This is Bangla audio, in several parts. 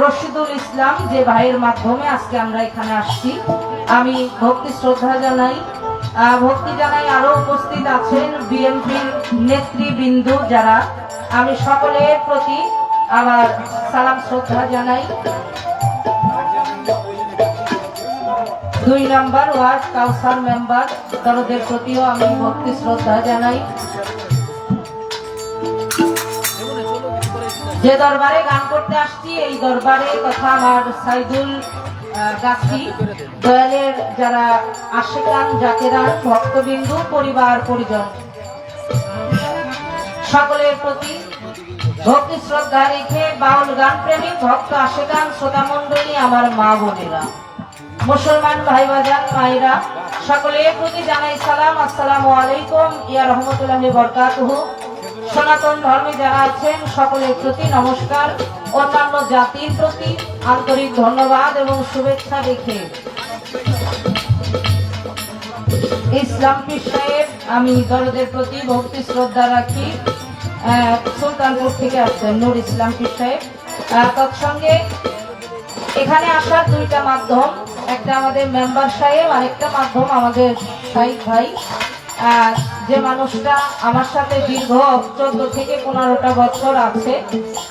রশিদুল ইসলাম যে ভাইয়ের মাধ্যমে আজকে আমরা এখানে আসছি। আমি ভক্তি শ্রদ্ধা জানাই। ভক্তি জানাই আরও উপস্থিত আছেন বিএনপির নেতৃবৃন্দু যারা। আমি সকলের প্রতি আমার সালাম শ্রদ্ধা জানাই। দুই নাম্বার ওয়ার্ড কাউন্সিল মেম্বার তাদের প্রতিও আমি ভক্তি শ্রদ্ধা জানাই। যে দরবারে গান করতে আসছি, এই দরবারে তথা আমার সাইদুল গাছি দয়ালের যারা আশেকান জাকেরান ভক্তবিন্দু, পরিবার, পরিজন। সকলের প্রতি ভক্তি শ্রদ্ধা রেখে বাউল গান প্রেমিক ভক্ত আশেকান শ্রোতা মন্ডলী আমার মা বোনেরা, মুসলমান ভাই বাজান মায়েরা, সকলের প্রতি জানাই সালাম। আসসালামু আলাইকুম। ইয়া রহমতুল্লাহ বরকাতুহু। সনাতন ধর্মে যারা আছেন, সকলের প্রতি নমস্কার। অন্যান্য জাতির প্রতি আন্তরিক ধন্যবাদ এবং শুভেচ্ছা রেখে ইসলাম সাহেব, আমি দরদের প্রতি ভক্তি শ্রদ্ধা রাখি। সুলতানপুর থেকে আসছেন নূর ইসলাম সাহেব। তৎসঙ্গে এখানে আসার দুইটা মাধ্যম, একটা আমাদের মেম্বার সাহেব, আরেকটা মাধ্যম আমাদের সাহিদ ভাই। যে মানুষটা আমার সাথে দীর্ঘ চোদ্দ থেকে পনেরোটা বছর আছে,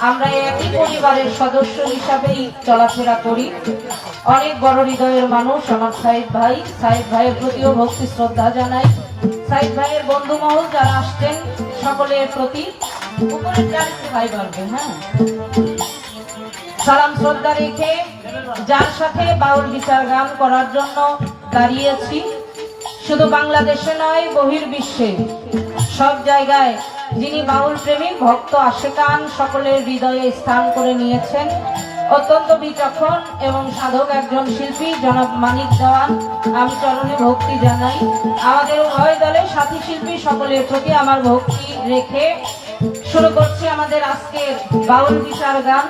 আমরা একই পরিবারের সদস্য হিসাবেই চলাফেরা করি। অনেক বড় হৃদয়ের মানুষ আমার সাহেব ভাই। সাহেব ভাইয়ের প্রতিও ভক্তি, শ্রদ্ধা জানাই। সাহিদ ভাইয়ের বন্ধু মহল যারা আসছেন, সকলের প্রতি ভাই পারবেন হ্যাঁ? সালাম, শ্রদ্ধা রেখে যার সাথে বাউল বিচার গান করার জন্য দাঁড়িয়েছি। শুধু বাংলাদেশে নয়, বহির্বিশ্বে। সব জায়গায় যিনি বাউল প্রেমিক ভক্ত আশেকান, সকলের হৃদয়ে স্থান করে নিয়েছেন। অত্যন্ত বিচক্ষণ এবং সাধক একজন শিল্পী, জনাব মানিক দেওয়ান আমি চরণে ভক্তি জানাই। আমাদের উভয় দলের সাথী শিল্পী সকলের প্রতি আমার ভক্তি রেখে শুরু করছি আমাদের আজকের বাউল বিচার গান।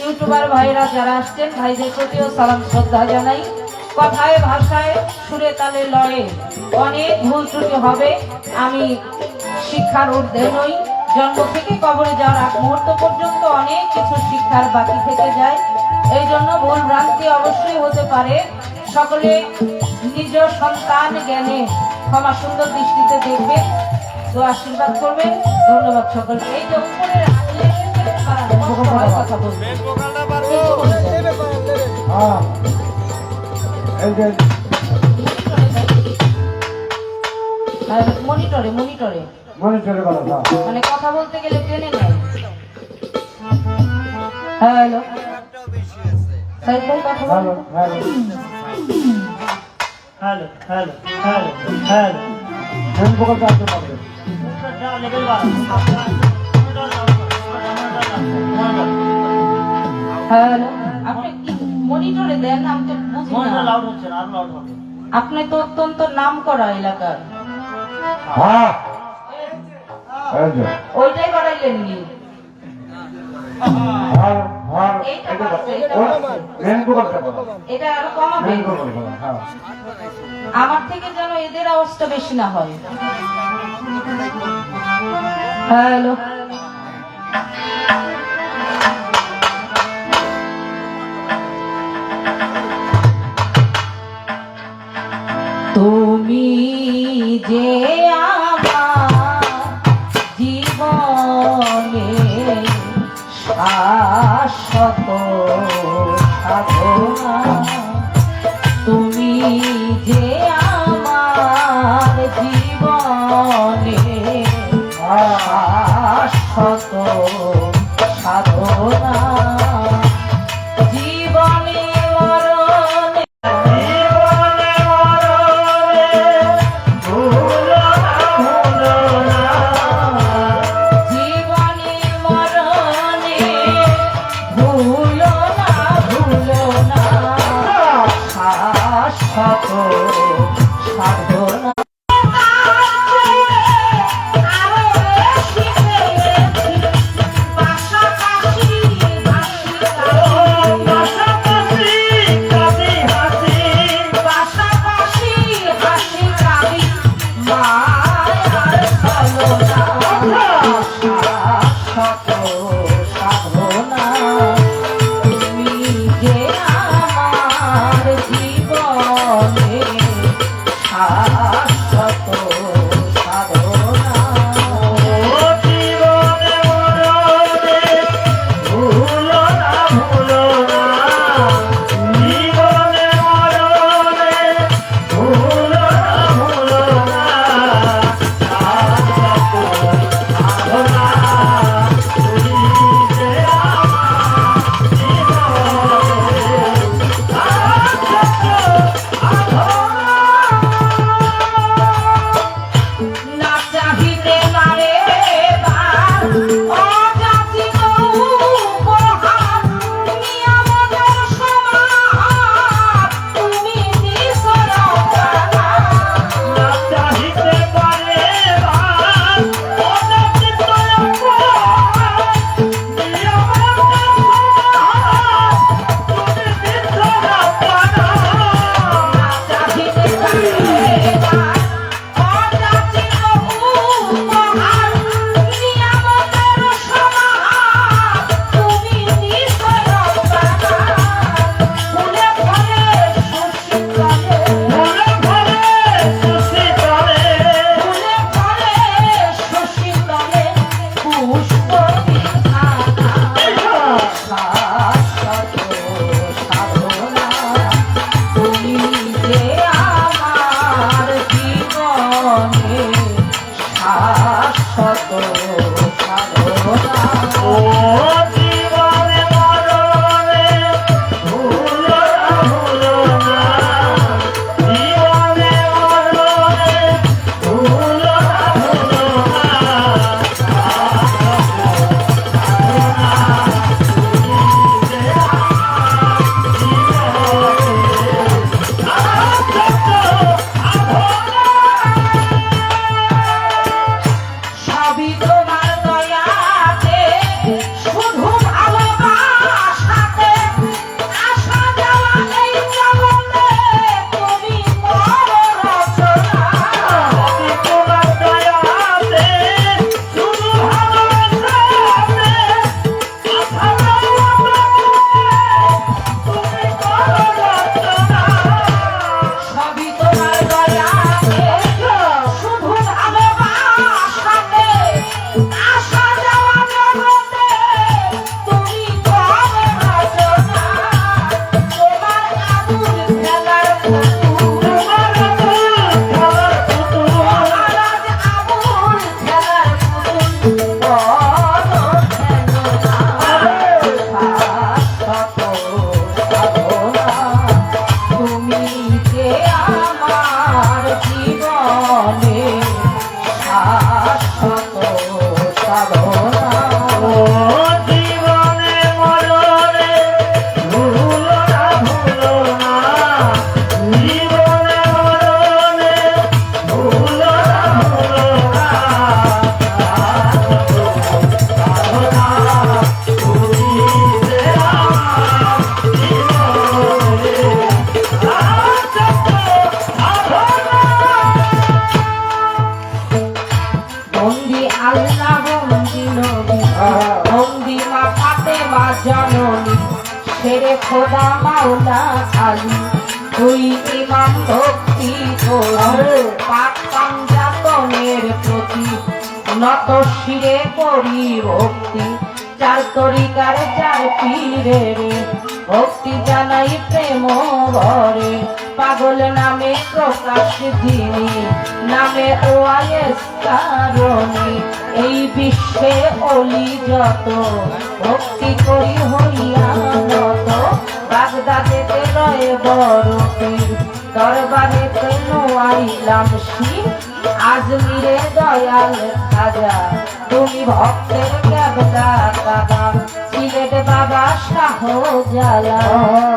ইউটিউবার ভাইরা যারা আসছেন, ভাইদের প্রতিও সালাম, শ্রদ্ধা জানাই। কথায় ভাষায় সুরে তালে লয়ে। অনেক ভুল ত্রুটি হবে আমি শিক্ষার ঊর্ধ্বে নই। জন্ম থেকে কবরে যাওয়ার আগ মুহূর্ত পর্যন্ত অনেক কিছু শিক্ষার বাকি থেকে যায়। এই জন্য ভুল ভ্রান্তি অবশ্যই হতে পারে। সকলে নিজ সন্তান জ্ঞানে ক্ষমা সুন্দর দৃষ্টিতে দেখবে তো আশীর্বাদ করবেন। ধন্যবাদ সকলকে। এই যে উপরে কথা বলবে। হ্যাঁ এই যে মনিটরে মনিটরে। মনিটরে কথা হ্যাঁ মানে কথা বলতে গেলে টেনে নেয়। হ্যালো কথা hello hello. Hello hello hello hello. প্রকল্পে আসতে হ্যালো। আপনি কি মনিটরে দেন? আমি আপনি তো অত্যন্ত নাম করা এলাকার। হ্যাঁ। ওইটাই বাড়াইলেন নি। হ্যাঁ হ্যাঁ। আমার থেকে যেন এদের আওয়াজটা বেশি না হয়। হ্যালো। তুমি যে আমার জীবনে শাশ্বত বলি সেরে খোদা মাওলা আলী তুই ইমাম ভক্তি করি পাক পাঞ্জাতনের প্রতি। নত শিরে করি ভক্তি চার তরিকার চার পীরে রে। ভক্তি জানাই প্রেম ভরে, পাগল নামে প্রকাশ যিনি নামে ওয়াইস কারণে। এই বিশ্বে অলি যত, ভক্তি করি হইয়া নত। বাগদাদেতে রয়ে বড় পীর দরবারে তেন আইলাম শিব আজমিরে দয়াল খাজা, তুমি ভক্তের ক্যাবলা কাবা সিলেট বাবা শাহ জালা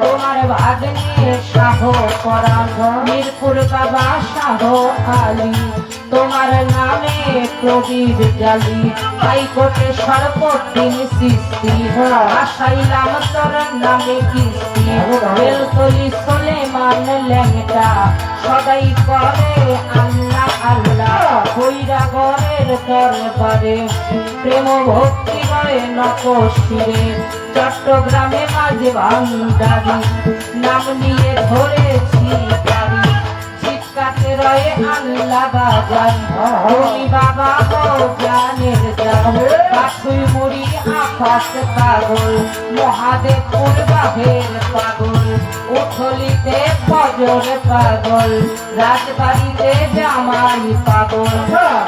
তোমার ভাগ্নে শাহ পরাণ। মিরপুর বাবা শাহ আলী। তোমার নামে প্রদীপ জালি হাইকোর্টে সর্বদিন সৃষ্টি আসাইলাম তোর নামে কিস্তি বেলতলি সোলেমান ল্যাংটা সদাই করে আল্লাহ আল্লাহ। হইরা গরের দরবারে প্রেম ভক্তি করে নকশিরে চট্টগ্রামে মাঝে ভান্ডারি। নাম নিয়ে ধরেছি গাড়ি চিৎকাতে রয়ে আল্লাহ বাজান। তুমি বাবা ও জান পাখুই মুড়ি আকাশ পাগল। মহাদেবপুর বাহের পাগল। উঠলিতে ফজর পাগল। রাজবাড়িতে জামাই পাগল।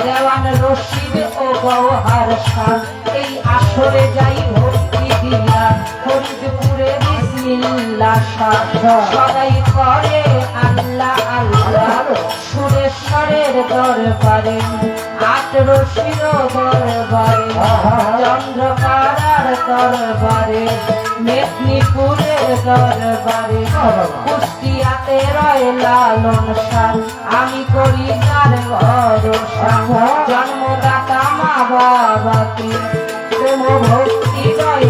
দেওয়ান রশিদ ও গৌহার এই আসরে যাই ভক্তি দিয়া। ফরিদপুরে বিসমিল্লাহ শাহ সবাই করে আল্লাহ আল্লাহ। সুরেশ্বরের দরবারে, আট রশির দরবারে চন্দ্রকারার দরবারে, মেদিনীপুরের দরবারে। কুষ্টিয়াতে রয় লালন শাহ আমি করি তার ভরসা। জন্মদাতা মা বাবাকে প্রেম ভক্তি রয়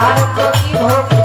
তাহার প্রতি ভক্তি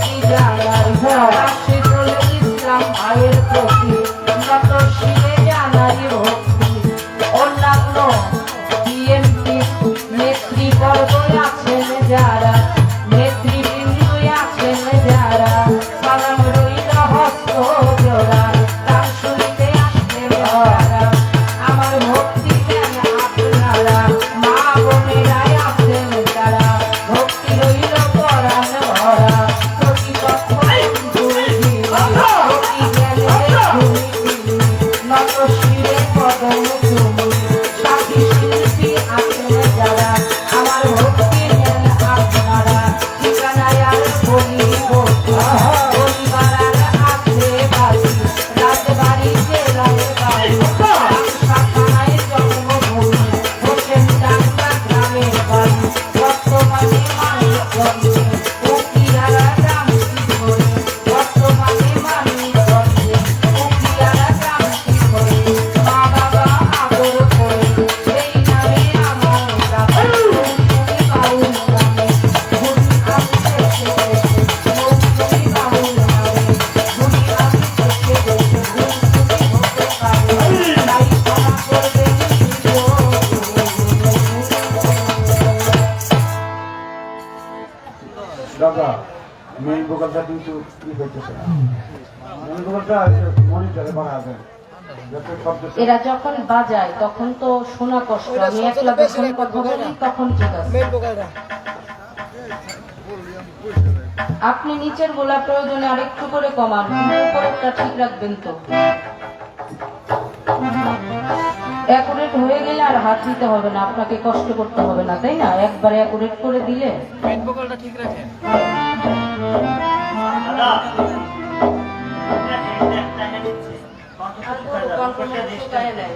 এরা যখন বাজায় তখন তো শোনা কষ্ট। আমি একলা যখন কথা বলি তখন ঠিক আছে। আপনি নিচের গোলা প্রয়োজনে আরেকটু করে কমান উপরেরটা ঠিক রাখবেন তো। অ্যাকুরেট হয়ে গেলে আর হাত দিতে হবে না আপনাকে কষ্ট করতে হবে না তাই না? একবারে অ্যাকুরেট করে দিলে। দাদা একটা কণ্ঠ শুকায় যাবে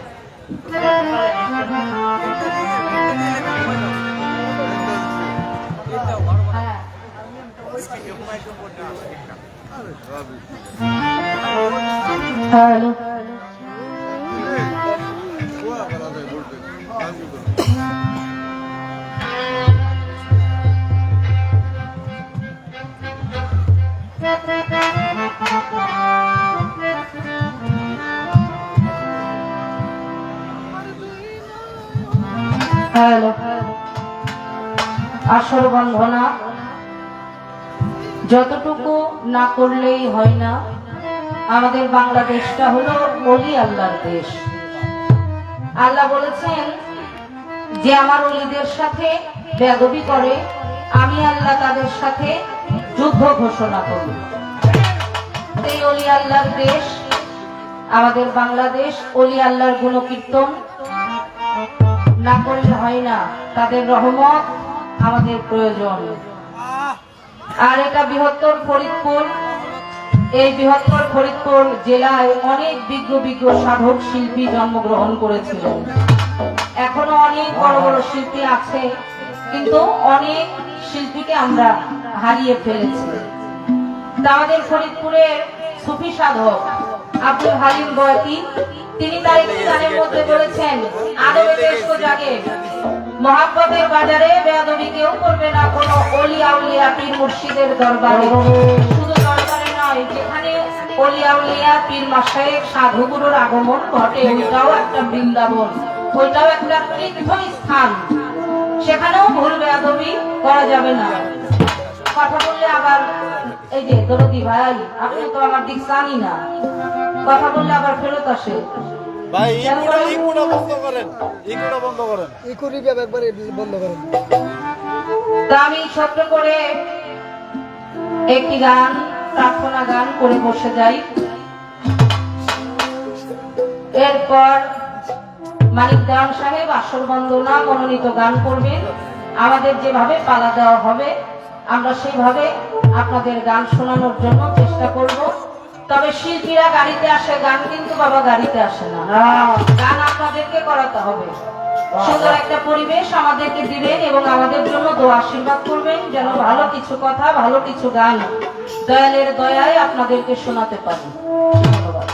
আসর বন্ধনা। যতটুকু না করলেই হয় না, আমাদের বাংলাদেশটা হলো অলি আল্লাহর দেশ। আল্লাহ বলেছেন যে আমার অলিদের সাথে বেদবি করে, আমি আল্লাহ তাদের সাথে যুদ্ধ ঘোষণা করি। এই অলি আল্লাহর দেশ, আমাদের বাংলাদেশ অলি আল্লাহর গুণকীর্তন না করলে হয় না। তাদের রহমত আমাদের প্রয়োজন। আর এটা বৃহত্তর ফরিদপুর। এই বৃহত্তর ফরিদপুর জেলায় অনেক বিজ্ঞ বিজ্ঞ সাধক শিল্পী জন্মগ্রহণ করেছিলেন। এখনও অনেক বড় বড় শিল্পী আছে, কিন্তু অনেক শিল্পীকে আমরা হারিয়ে ফেলেছি। তা আমাদের ফরিদপুরের সুফি সাধক আব্দুল হালিম বয়াতি তিনি তার একটি গানের মধ্যে বলেছেন আদবে দেশ জাগে মহাব্বতের বাজারে বেয়াদবি কেউ করবে না কোনো অলি আউলিয়া পীর মুর্শিদের দরবারে। শুধু দরবারে নয়, যেখানে অলি আউলিয়া পীর মাসায়েক সাধুগুরুর আগমন ঘটে, ওইটাও একটা বৃন্দাবন, ওইটাও একটা তীর্থ স্থান। সেখানেও ভুল বেয়াদবি করা যাবে না। কথা বললে আবার, এই যে, দরদি ভাই, আপনি তো আমার দিক জানি না। কথা বললে আবার ফেরত আসে। ভাই ইকুটা ইকুটা বন্ধ করেন ইকুটা বন্ধ করেন। ইকুরি ব্যাপারে বন্ধ করেন। আমি ছোট্ট করে একটি গান প্রার্থনা গান করে বসে যাই। এরপর মানিক দেওয়ান সাহেব আসর বন্দনা মনোনীত গান করবেন। আমাদের যেভাবে পালা দেওয়া হবে আমরা সেইভাবে আপনাদের গান শোনানোর জন্য চেষ্টা করব। তবে শিল্পীরা গাড়িতে আসে গান কিন্তু বাবা গাড়িতে আসে না। গান আপনাদেরকে করাতে হবে। সুন্দর একটা পরিবেশ আমাদেরকে দিবেন এবং আমাদের জন্য দোয়া আশীর্বাদ করবেন যেন ভালো কিছু কথা ভালো কিছু গান দয়ালের দয়ায় আপনাদেরকে শোনাতে পারি। ধন্যবাদ।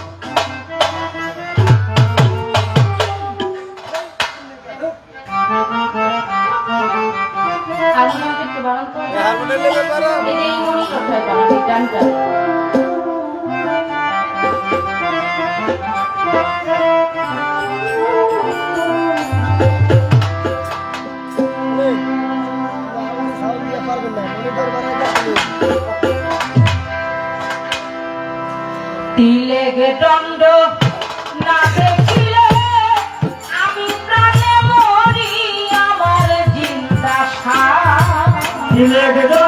একটু বাড়ান তো। পারো এই বাড়ান, ডানটা। সার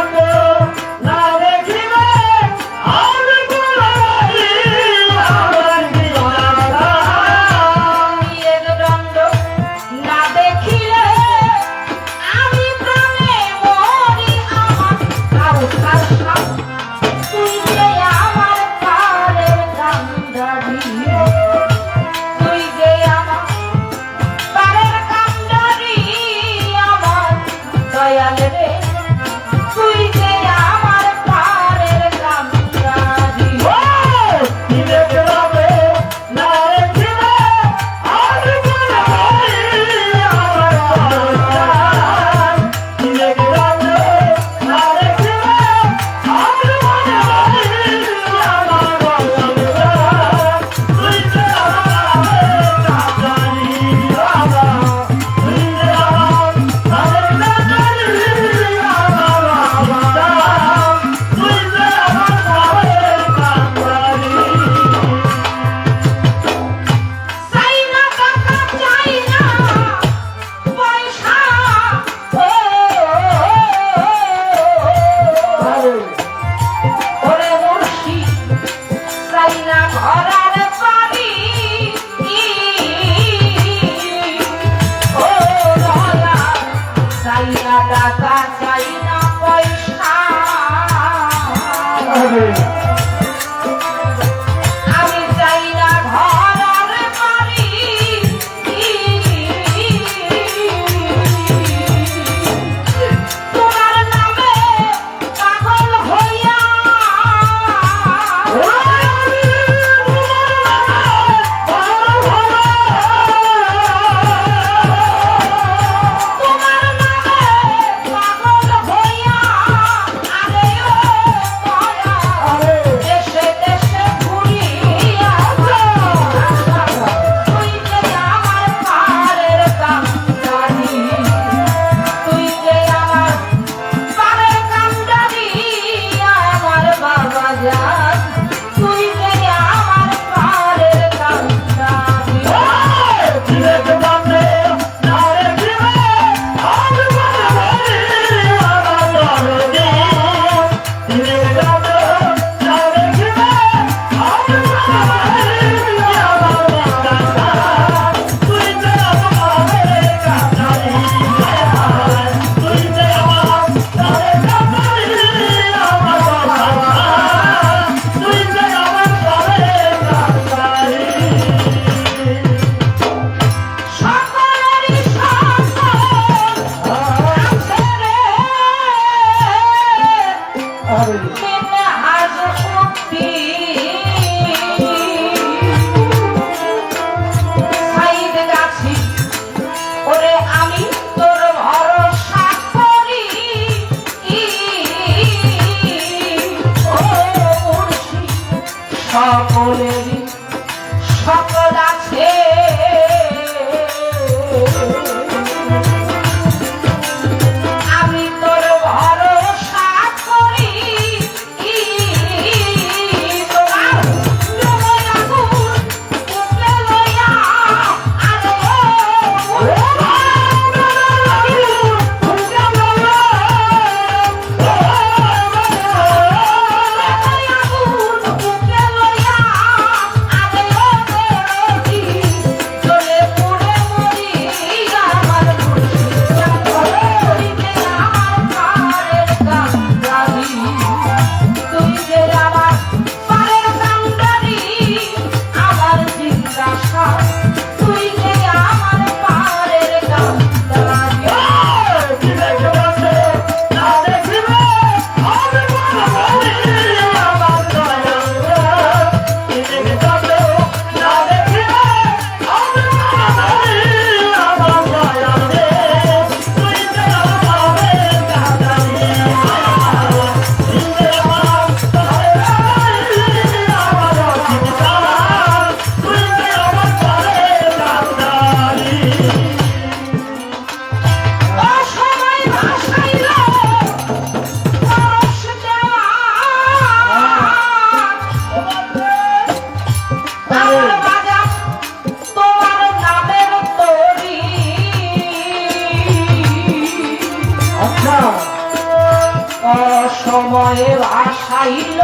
অসময়ে আশাইল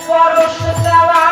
পরশ দেওয়া